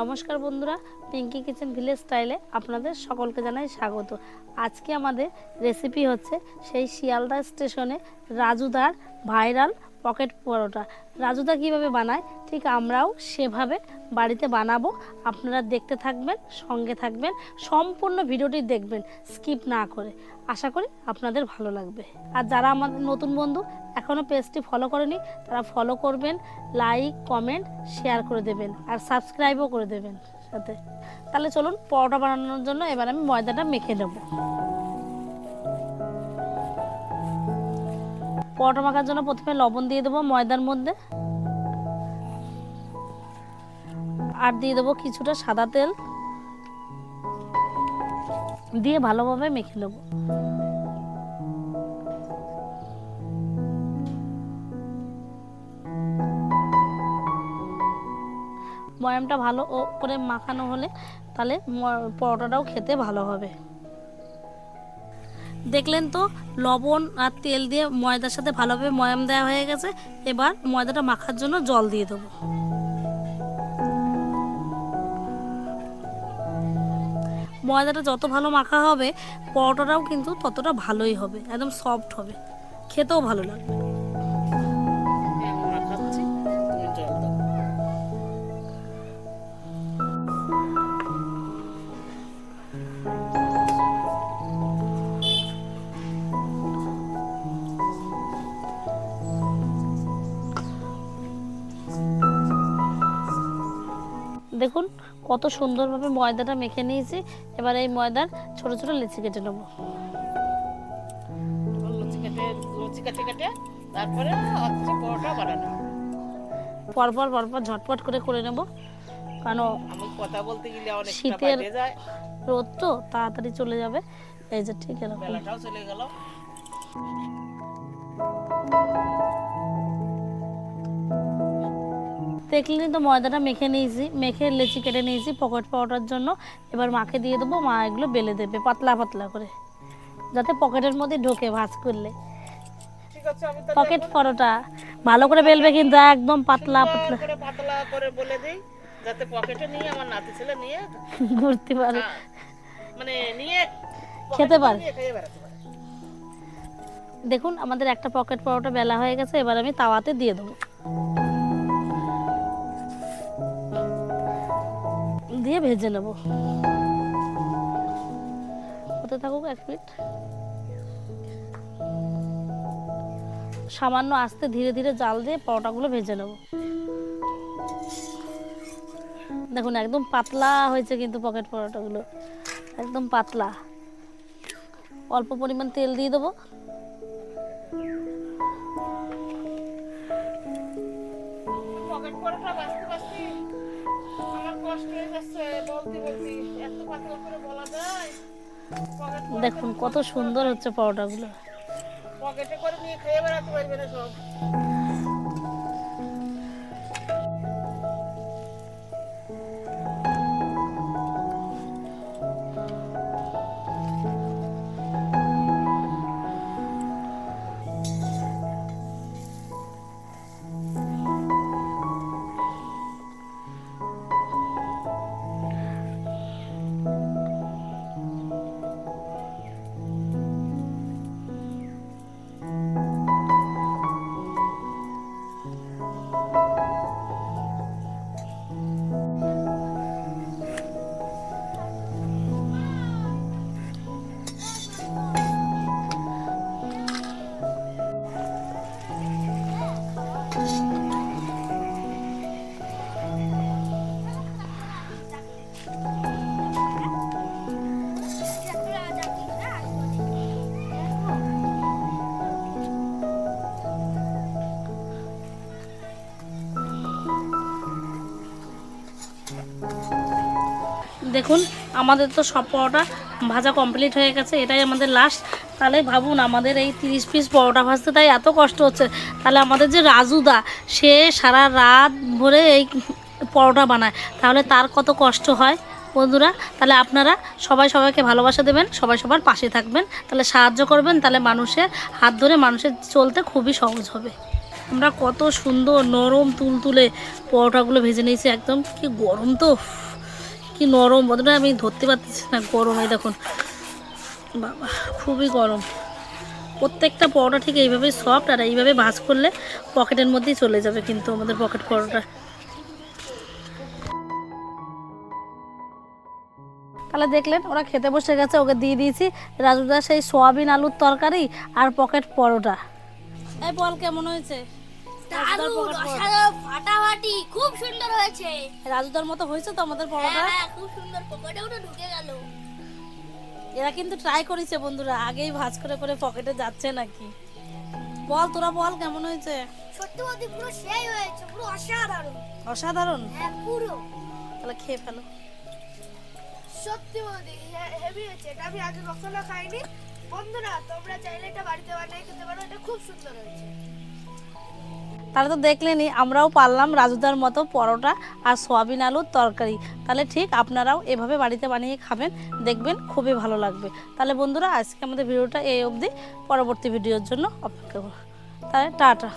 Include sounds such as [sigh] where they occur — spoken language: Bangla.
নমস্কার বন্ধুরা পিঙ্কি কিচেন ভিলেজ স্টাইলে আপনাদের সকলকে জানাই স্বাগত। আজকে আমাদের রেসিপি হচ্ছে সেই শিয়ালদা স্টেশনে রাজুদার ভাইরাল পকেট পরোটা। রাজুদা কীভাবে বানায়? ঠিক আমরাও সেভাবে বাড়িতে বানাবো। আপনারা দেখতে থাকবেন, সঙ্গে থাকবেন, সম্পূর্ণ ভিডিওটি দেখবেন, স্কিপ না করে। আশা করি আপনাদের ভালো লাগবে। আর যারা আমাদের নতুন বন্ধু এখনও পেজটি ফলো করেনি, তারা ফলো করবেন, লাইক, কমেন্ট, শেয়ার করে দেবেন, আর সাবস্ক্রাইবও করে দেবেন সাথে তাহলে চলুন পরোটা বানানোর জন্য এবার আমি ময়দাটা মেখে নেব। পরোটা মাখার জন্য প্রথমে লবণ দিয়ে দেবো ময়দার মধ্যে। আর দিয়ে দেবো কিছুটা সাদা তেল। দিয়ে ভালোভাবে মেখে নেব। ময়ামটা ভালো করে মাখানো হলে তাহলে পরোটাটাও খেতে ভালো হবে। দেখলেন তো, লবণ আর তেল দিয়ে ময়দার সাথে ভালোভাবে ময়াম দেওয়া হয়ে গেছে। এবার ময়দাটা মাখার জন্য জল দিয়ে দেবো। ময়দাটা যত ভালো মাখা হবে, পরোটাটাও কিন্তু ততটা ভালোই হবে, একদম সফট হবে। খেতেও ভালো লাগবে। দেখুন কত সুন্দরভাবে ময়দাটা মেখে নিয়েছি। এবার এই ময়দার ছোট ছোট লিচি কেটে নেব। লুচি কেটে লুচি কেটে কেটে তারপরে হচ্ছে পরোটা বানানো পরপর পরপর ঝটপট করে করে নেব। কারণ আমি কথা বলতে গেলে অনেকটা শীতের- রোদ তো তাড়াতাড়ি চলে যাবে। এই যে ঠিক এরকম। বেলাটাও চলে গেল। দেখলেন তো ময়দাটা মেখে নিয়েছি মেখে লেচি কেটে নিয়েছি পকেট পাওয়াটার জন্য। এবার মাকে দিয়ে দেবো মা এগুলো বেলে দেবে পাতলা পাতলা করে যাতে পকেটের মধ্যে ঢোকে ভাঁজ করলে। পকেট পরোটা ভালো করে বেলবে কিন্তু একদম পাতলা পাতলা। করে পাতলা করে বলে দিই যাতে পকেটে নিয়ে আমার নাতি ছেলে নিয়ে [laughs] ঘুরতে পারে। মানে নিয়ে খেতে পারে। দেখুন আমাদের একটা পকেট পরোটা বেলা হয়ে গেছে এবার আমি তাওয়াতে দিয়ে দেবো। দিয়ে ভেজে নেব। হতে থাকুক এক মিনিট। সামান্য আস্তে ধীরে ধীরে জাল দিয়ে পরোটাগুলো ভেজে নেব। দেখুন, একদম পাতলা হয়েছে কিন্তু পকেট পরোটাগুলো। একদম পাতলা। অল্প পরিমাণ তেল দিয়ে দেবো। পকেট পরোটা দেখুন কত সুন্দর হচ্ছে পরোটাগুলো পকেটে করে নিয়ে খেয়ে বেড়াতে পারবে না সব। দেখুন, আমাদের তো সব পরোটা ভাজা কমপ্লিট হয়ে গেছে, এটাই আমাদের লাস্ট তাহলে ভাবুন, আমাদের এই তিরিশ পিস পরোটা ভাজতে তাই এত কষ্ট হচ্ছে। তাহলে আমাদের যে রাজুদা, সে সারা রাত ভরে এই পরোটা বানায়। তাহলে তার কত কষ্ট হয়? বন্ধুরা, তাহলে আপনারা সবাই সবাইকে ভালোবাসা দেবেন, সবাই সবার পাশে থাকবেন। তাহলে সাহায্য করবেন, তাহলে মানুষের হাত ধরে মানুষের চলতে খুবই সহজ হবে। আমরা কত সুন্দর নরম তুলতুলে পরোটাগুলো ভেজে নিয়েছি, একদম কি গরম তো। কি নরম বন্ধুরা আমি ধরতে পারতেছি না গরম দেখুন। বাবা খুবই গরম। প্রত্যেকটা পরোটা ঠিক এইভাবে সফট আর এইভাবে ভাঁজ করলে পকেটের মধ্যেই চলে যাবে কিন্তু আমাদের পকেট পরোটা। তাহলে দেখলেন ওরা খেতে বসে গেছে ওকে দিয়ে দিয়েছি। রাজুদা সেই সোয়াবিন আলুর তরকারি আর পকেট পরোটা। এই বল কেমন হয়েছে? হয়েছে রাজুদার মতো হয়েছে তো আমাদের পরোটা? হ্যাঁ হ্যাঁ খুব সুন্দর পকেটে ওটা ঢুকে গেল। এরা কিন্তু ট্রাই করেছে বন্ধুরা আগেই ভাজ করে করে পকেটে যাচ্ছে নাকি? বল তোরা বল কেমন হয়েছে? পুরো সেই হয়েছে পুরো অসাধারণ। অসাধারণ? হ্যাঁ পুরো। তাহলে খেয়ে ফেলো। সত্যি হেভি হয়েছে এটা আমি আগে কখনো খাইনি। বন্ধুরা তোমরা চাইলে এটা বাড়িতে বানিয়ে খেতে পারো এটা খুব সুন্দর হয়েছে। তাহলে তো দেখলেনি আমরাও পারলাম রাজুদার মতো পরোটা আর সোয়াবিন আলুর তরকারি। তাহলে ঠিক আপনারাও এভাবে বাড়িতে বানিয়ে খাবেন, দেখবেন খুবই ভালো লাগবে। তাহলে বন্ধুরা, আজকে আমাদের ভিডিওটা এই অবধি। পরবর্তী ভিডিওর জন্য অপেক্ষা করুন তাহলে টাটা।